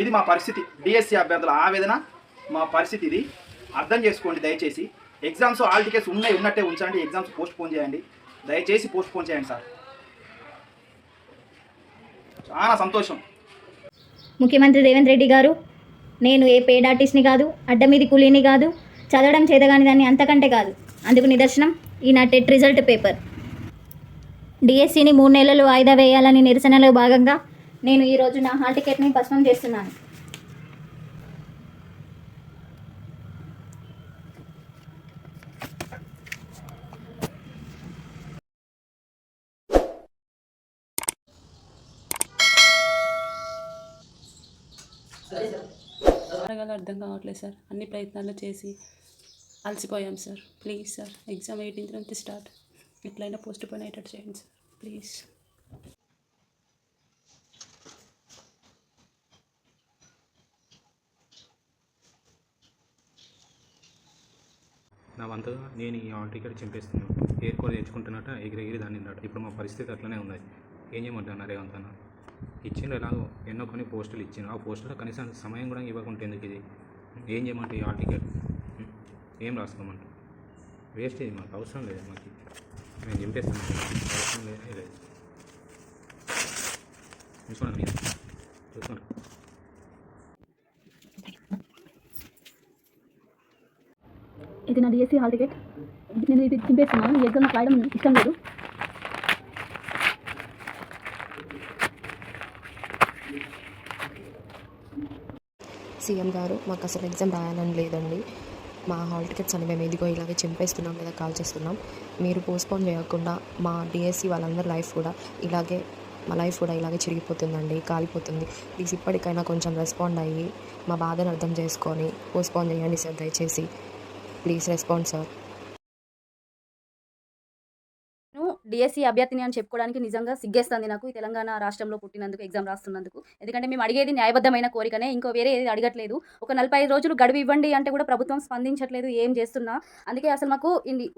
ఇది మా పరిస్థితి. డిఎస్సి అభ్యర్థుల ఆవేదన మా పరిస్థితి ఇది. అర్థం చేసుకోండి దయచేసి. ఎగ్జామ్స్ ఆల్ టికెట్స్ ఉన్నాయి ఉన్నట్టే ఉంచండి. ఎగ్జామ్స్ పోస్ట్ పోన్ చేయండి. దయచేసి పోస్ట్ పోన్ చేయండి సార్. చాలా సంతోషం. ముఖ్యమంత్రి రేవంత్ రెడ్డి గారు నేను ఏ పేడ్ ఆర్టిస్ట్ని కాదు అడ్డమీది కూలీని కాదు చదవడం చేతగాని దాన్ని అంతకంటే కాదు. అందుకు నిదర్శనం ఈ నా టెట్ రిజల్ట్ పేపర్. డిఎస్సిని మూడు నెలలు వాయిదా వేయాలని నిరసనలో భాగంగా నేను ఈరోజు నా హాల్ టికెట్ని భస్మం చేస్తున్నాను. అడగాలో అర్థం కావట్లేదు సార్. అన్ని ప్రయత్నాలు చేసి అలసిపోయాం sir. Please sir exam eighteenth నుంచి స్టార్ట్. ఎట్లయినా పోస్ట్ పోయిన అయ్యేటట్టు చేయండి సార్. ప్లీజ్. నా వంతగా నేను ఈ ఆల్ టికెట్ చింపేస్తున్నాను ఎయిర్ కోర్ తెచ్చుకుంటున్నట్ట ఎగిరెగిరి దాన్ని ఇప్పుడు మా పరిస్థితి అట్లనే ఉన్నది ఏం చేయమంటున్నా రేవంత్ అన్న? ఇచ్చిండు ఎలాగో ఎన్నో కొన్ని పోస్టులు ఇచ్చిండు ఆ పోస్టులో కనీసం సమయం కూడా ఇవ్వకుంటే ఎందుకు ఇది? ఏం చేయమంటే ఈ ఆల్ టికెట్? ఏం రాసుకోమంట వేస్ట్ ఇది మాకు? అవసరం లేదు మాకు. నేను చింపేస్తాను అవసరం లేదే. లేదు. చూసుకోండి చూసుకోండి. ఇది నా డిఎస్సీ హాల్ టికెట్. నేను ఇది చింపేస్తున్నాను ఈ ఎగ్జామ్ నాకు రాయడం ఇష్టం లేదు. సీఎం గారు మాకు అసలు ఎగ్జామ్ రాయాలని లేదండి. మా హాల్ టికెట్స్ అని మేము ఇదిగో ఇలాగే చింపేస్తున్నాం లేదా కాల్ చేస్తున్నాం. మీరు పోస్ట్పోన్ చేయకుండా మా డిఎస్సి వాళ్ళందరి లైఫ్ కూడా ఇలాగే మా లైఫ్ కూడా ఇలాగే చిరిగిపోతుందండి కాలిపోతుంది. ప్లీజ్ ఇప్పటికైనా కొంచెం రెస్పాండ్ అయ్యి మా బాధను అర్థం చేసుకొని పోస్ట్పోన్ చేయండి సార్ దయచేసి. Please respond sir. డిఎస్సీ అభ్యర్థిని అని చెప్పుకోవడానికి నిజంగా సిగ్గేస్తుంది నాకు. ఈ తెలంగాణ రాష్ట్రంలో పుట్టినందుకు ఎగ్జామ్ రాస్తున్నందుకు. ఎందుకంటే మేము అడిగేది న్యాయబద్ధమైన కోరికనే ఇంకో వేరే ఏది అడగట్లేదు. ఒక నలభై ఐదు రోజులు గడువు ఇవ్వండి అంటే కూడా ప్రభుత్వం స్పందించట్లేదు ఏం చేస్తున్నా. అందుకే అసలు మాకు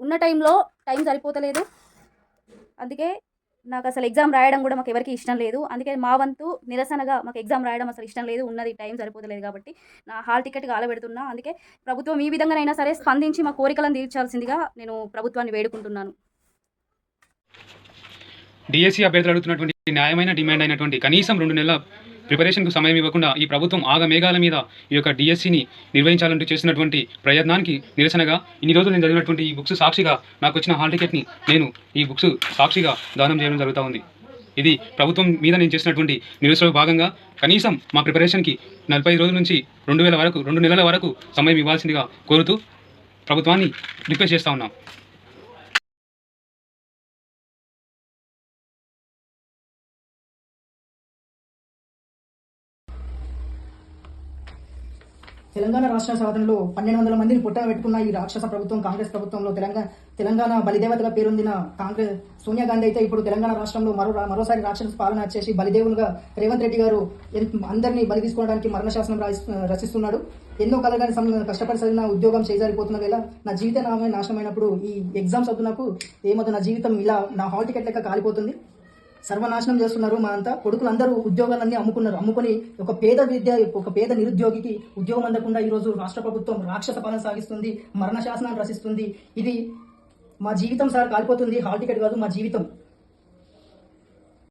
ఉన్న టైంలో టైం సరిపోతలేదు. అందుకే నాకు అసలు ఎగ్జామ్ రాయడం కూడా మాకు ఎవరికి ఇష్టం లేదు. అందుకే మా వంతు నిరసనగా మాకు ఎగ్జామ్ రాయడం అసలు ఇష్టం లేదు. ఉన్నది టైం సరిపోతలేదు కాబట్టి నా హాల్ టికెట్ కాలబెడుతున్నా అందుకే ప్రభుత్వం ఈ విధంగానైనా సరే స్పందించి మా కోరికలను తీర్చాల్సిందిగా నేను ప్రభుత్వాన్ని వేడుకుంటున్నాను. డిఎస్సి అభ్యర్థులు అడుగుతున్నటువంటి న్యాయమైన డిమాండ్ అయినటువంటి కనీసం రెండు నెలల ప్రిపరేషన్కు సమయం ఇవ్వకుండా ఈ ప్రభుత్వం ఆగమేఘాల మీద ఈ యొక్క డిఎస్సిని నిర్వహించాలంటూ చేసినటువంటి ప్రయత్నానికి నిరసనగా ఇన్ని రోజులు నేను చదివినటువంటి ఈ బుక్స్ సాక్షిగా నాకు వచ్చిన హాల్ టికెట్ని నేను ఈ బుక్స్ సాక్షిగా దానం చేయడం జరుగుతూ ఉంది. ఇది ప్రభుత్వం మీద నేను చేసినటువంటి నిరసనలో భాగంగా కనీసం మా ప్రిపరేషన్కి నలభై రోజుల నుంచి రెండు వేల వరకు రెండు నెలల వరకు సమయం ఇవ్వాల్సిందిగా కోరుతూ ప్రభుత్వాన్ని రిక్వెస్ట్ చేస్తూ ఉన్నాం. తెలంగాణ రాష్ట్ర సాధనలో పన్నెండు వందల మందిని పుట్టబెట్టుకున్న ఈ రాక్షస ప్రభుత్వం కాంగ్రెస్ ప్రభుత్వంలో తెలంగాణ తెలంగాణ బలిదేవతగా పేరొందిన కాంగ్రెస్ సోనియా గాంధీ అయితే ఇప్పుడు తెలంగాణ రాష్ట్రంలో మరో మరోసారి రాక్షస పాలన చేసి బలిదేవులుగా రేవంత్ రెడ్డి గారు అందరినీ బలి తీసుకోవడానికి మరణ శాసనం రచిస్తున్నాడు. ఎన్నో కలగానే సమయం కష్టపడి చదివిన ఉద్యోగం చేజారిపోతున్నది ఎలా? నా జీవితం నాశనమైనప్పుడు ఈ ఎగ్జామ్స్ వద్దు నాకు ఏమొద్దు నా జీవితం ఇలా నా హాల్ టికెట్ లెక్క కాలిపోతుంది. సర్వనాశనం చేస్తున్నారు మా అంతా. కొడుకులందరూ ఉద్యోగాలన్నీ అమ్ముకున్నారు. అమ్ముకొని ఒక పేద విద్య ఒక పేద నిరుద్యోగికి ఉద్యోగం అందకుండా ఈరోజు రాష్ట్ర ప్రభుత్వం రాక్షస పాలన సాగిస్తుంది మరణ శాసనాన్ని రచిస్తుంది. ఇది మా జీవితం సార్ కాలిపోతుంది. హాల్ టికెట్ కాదు మా జీవితం.